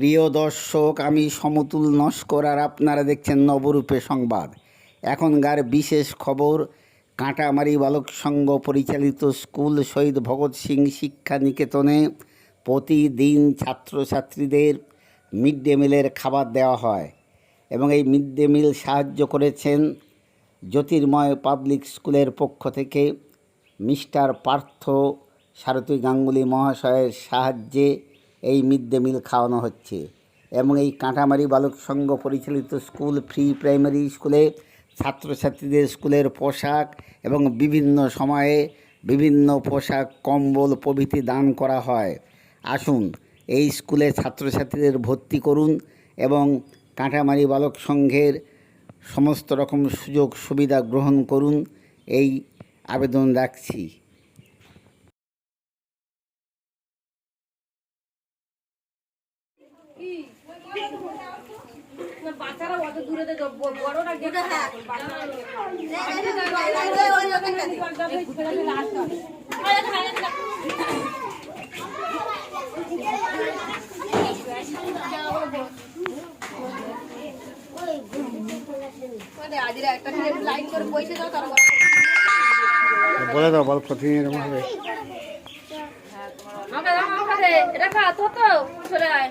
প্রিয় দর্শক, আমি সমতুল নস্কর আর আপনারা দেখছেন নবরূপে সংবাদ। এখনকার বিশেষ খবর, কাঁটামারি বালক সংঘ পরিচালিত স্কুল শহীদ ভগৎ সিং শিক্ষা নিকেতনে প্রতিদিন ছাত্রছাত্রীদের মিড ডে মিলের খাবার দেওয়া হয় এবং এই মিড ডে মিল সাহায্য করেছেন জ্যোতির্ময় পাবলিক স্কুলের পক্ষ থেকে মিস্টার পার্থ সারথী গাঙ্গুলি মহাশয়ের সাহায্যে এই মিড ডে মিল খাওয়ানো হচ্ছে। এবং এই কাঁটামারি বালক সংঘ পরিচালিত স্কুল, ফ্রি প্রাইমারি স্কুলে, ছাত্রছাত্রীদের স্কুলের পোশাক এবং বিভিন্ন সময়ে বিভিন্ন পোশাক, কম্বল প্রভৃতি দান করা হয়। আসুন, এই স্কুলে ছাত্রছাত্রীদের ভর্তি করুন এবং কাঁটামারি বালক সংঘের সমস্ত রকম সুযোগ সুবিধা গ্রহণ করুন। এই আবেদন রাখছি। বাচ্চারা অত দূরে বড়রা গেলে আজরা করে পয়সা দাও তারপর বলে দাও বল প্রতিদিন এরকম হবে। এটা খা তো তো আয়